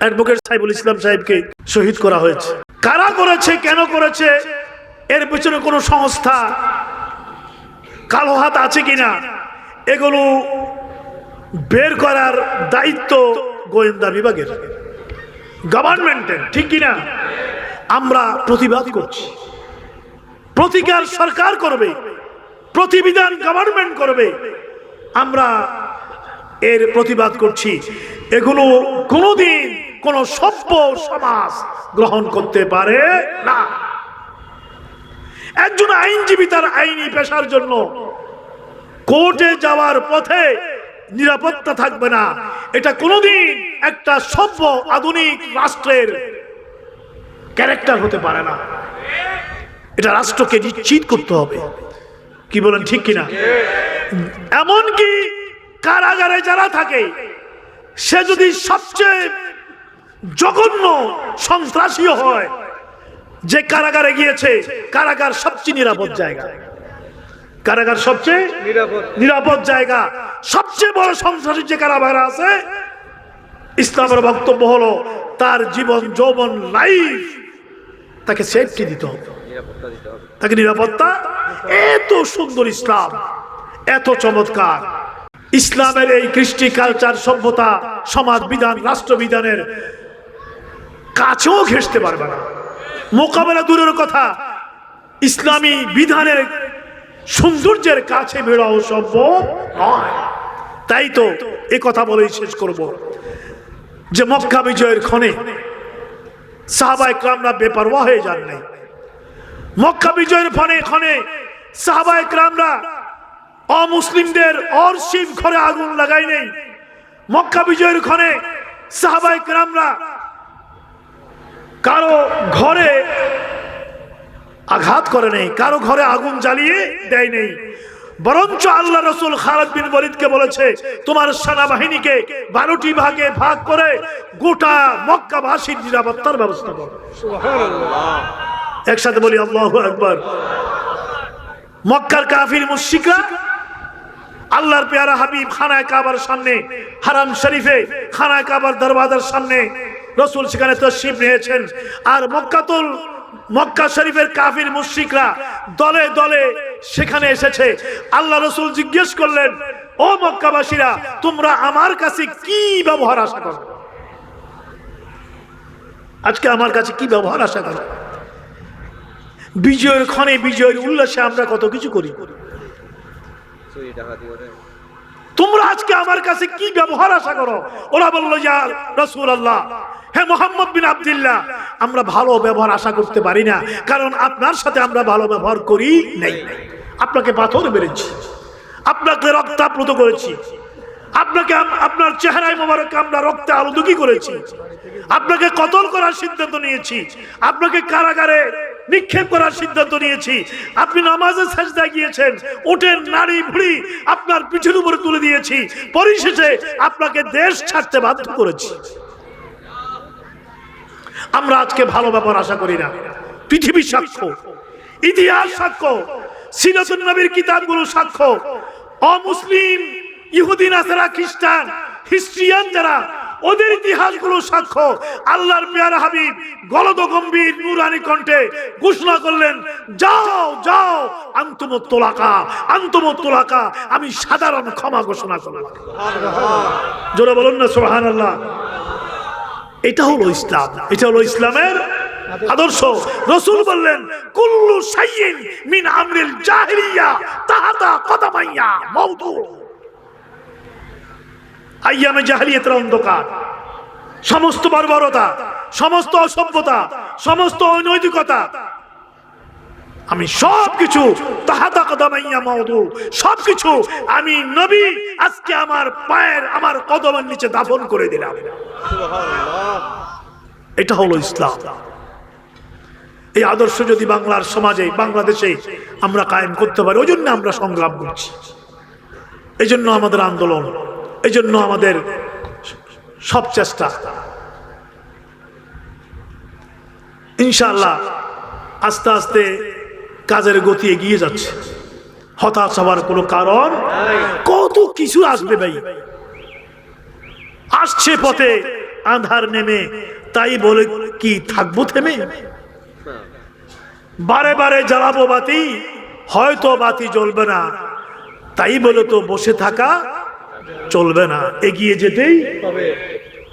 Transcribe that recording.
Advocate Saibul ইসলাম সাহেবকে শহীদ করা হয়েছে। কারা করেছে, কেন করেছে, এর পেছনে কোনো সংস্থা কালো হাত আছে কিনা, এগুলো বের করার দায়িত্ব গোয়েন্দা বিভাগের। গভর্নমেন্টের ঠিক কিনা? আমরা প্রতিবাদ করছি। প্রতিকার সরকার করবে, প্রতিবিধান গভর্নমেন্ট করবে, আমরা এর প্রতিবাদ করছি। এগুলো কোনোদিন কোন সভ্য সমাজ গ্রহণ করতে পারে না। একজন আইনজীবী তার আইনি পেশার জন্য কোর্টে যাওয়ার পথে নিরাপত্তা থাকবে না। এটা কোনোদিন একটা সভ্য আধুনিক রাষ্ট্রের ক্যারেক্টার হতে পারে না। এটা রাষ্ট্রকে নিশ্চিত করতে হবে। কি বলেন, ঠিক কিনা? এমনকি কারাগারে যারা থাকে, সে যদি সবচেয়ে জঘন্য সন্ত্রাসীও হয় যে কারাগারে গিয়েছে। কারাগার সবচেয়ে নিরাপদ জায়গা। কারাগার সবচেয়ে নিরাপদ। জায়গা। সবচেয়ে বড় সন্ত্রাসী যে কারাগার আছে ইসলামের বক্তব্য হলো তার জীবন যৌবন লাইফ তাকে সেফটি দিতে হবে। নিরাপত্তা দিতে হবে। তাকে নিরাপত্তা? এত সুন্দর ইসলাম এত চমৎকার। ইসলামের এই কৃষ্টি কালচার সভ্যতা সমাজ বিধান রাষ্ট্রবিধানের কাছেও ঘেসতে পারবে না। মোকাবেলা দূরের কথা, ইসলামী বিধানের সৌন্দর্যের কাছে বেরোও সম্ভব নয়। তাই তো এ কথা বলেই শেষ করব। যে মক্কা বিজয়ের ক্ষণে সাহাবা ইকরামরা বেপরোয়া হয়ে যান নাই। মক্কা বিজয়ের ফলে ক্ষণে সাহাবা ইকরামরা অমুসলিমদের অর্শিব ঘরে আগুন লাগাই নেই। মক্কা বিজয়ের ক্ষণে সাহাবা ইকরামরা কারও ঘরে আঘাত করে নেই কারও ঘরে আগুন জ্বালিয়ে দেয় নেই। বরঞ্চ আল্লাহ রসুল খালাদ বিন বলিদকে বলেছে তোমার সেনাবাহিনীকে বারোটি ভাগে ভাগ করে গোটা মক্কাবাসীর নিরাপত্তার ব্যবস্থা করো। একসাথে বলি আল্লাহ একবার মক্কার কাফির মুশিকরা আল্লাহর পেয়ারা হাবিব খানায় কাবার সামনে হারাম শরীফে খানায় কাবার দরবাজার সামনে রসুল সেখানে তশরিফ নিয়েছেন। আর মক্কাতুল, মক্কা শরীফের কাফির মুশরিকরা দলে দলে সেখানে এসেছে। আল্লাহ রসুল জিজ্ঞেস করলেন, ও মক্কাবাসীরা, তোমরা আমার কাছে কি ব্যবহার আশা করো? আজকে আমার কাছে কি ব্যবহার আশা করো? বিজয়ের ক্ষণে বিজয়ের উল্লাসে আমরা কত কিছু করে? তোমরা আজকে আমার কাছে কি ব্যবহার আশা করো? ওরা বলল যা রসুল আল্লাহ মোহাম্মদ বিন আবদুল্লাহ, আমরা ভালো ব্যবহার আশা করতে পারি না, কারণ আপনার সাথে আমরা ভালো ব্যবহার করি নাই। আপনাকে পাথর মেরেছি, আপনাকে রক্তাপ্লুত করেছি, আপনাকে আপনার চেহারায় মোবারক আমরা রক্তে আলুদুকি করেছি, আপনাকে কতল করার সিদ্ধান্ত নিয়েছি, আপনাকে কারাগারে নিক্ষেপ করার সিদ্ধান্ত নিয়েছি। আপনি নামাজে সাজদায় গিয়েছেন, উটের নারী ভুড়ি আপনার পিঠের উপরে তুলে দিয়েছি। পরিশেষে আপনাকে দেশ ছাড়তে বাধ্য করেছি। আমরা আজকে ভালো ব্যাপার আশা করি না। পৃথিবী সাক্ষ্য, ইতিহাস সাক্ষ্য, সিরাতুন নবীর কিতাবগুলো সাক্ষ্য। অমুসলিম ইহুদিন আসারা খ্রিস্টান, হিস্ট্রিয়ান যারা ওদের ইতিহাসগুলো সাক্ষ্য আল্লাহর পেয়ারা হাবিব গলদ গম্ভীর নুরানি কণ্ঠে ঘোষণা করলেন, যাও যাও, আন্তমত্তলাকা আন্তমত্তলাকা, আমি সাধারণ ক্ষমা ঘোষণা করলাম জোরে বলুন না সোহান আল্লাহ এটা হলো ইসলাম। এটা হলো ইসলামের আদর্শ। রসুল বললেন, কুল্লু সাইয়িন মিন আমরিল জাহিলিয়া, তাহাতা কদামাইয়া মাউদু আইয়ামে জাহিলিয়াতের অন্ধকার। সমস্ত বর্বরতা, সমস্ত অসভ্যতা, সমস্ত অনৈতিকতা। আমি সব কিছু তাহাতা কদমাইয়া মাউদু সব কিছু আমি নবী, আজকে আমার পায়ের, আমার কদমের নিচে দাফন করে দিলাম। এটা হলো ইসলাম। এই আদর্শ যদি বাংলার সমাজে, বাংলাদেশে আমরা কায়েম করতে পারি, ওই জন্য আমরা সংগ্রাম করছি। এই জন্য আমাদের আন্দোলন এই জন্য আমাদের সব চেষ্টা। ইনশাআল্লাহ আস্তে আস্তে কাজের গতি এগিয়ে যাচ্ছে। হতাশ হওয়ার কোনো কারণ? কত কিছু আসবে ভাই। আসছে পথে আধার নেমে, তাই বলে কি থাকব থেমে? বারে বারে জ্বালাবো বাতি, হয়তো বাতি জ্বলবে না। তাই বলে তো বসে থাকা চলবে না। এগিয়ে যেতেই তবে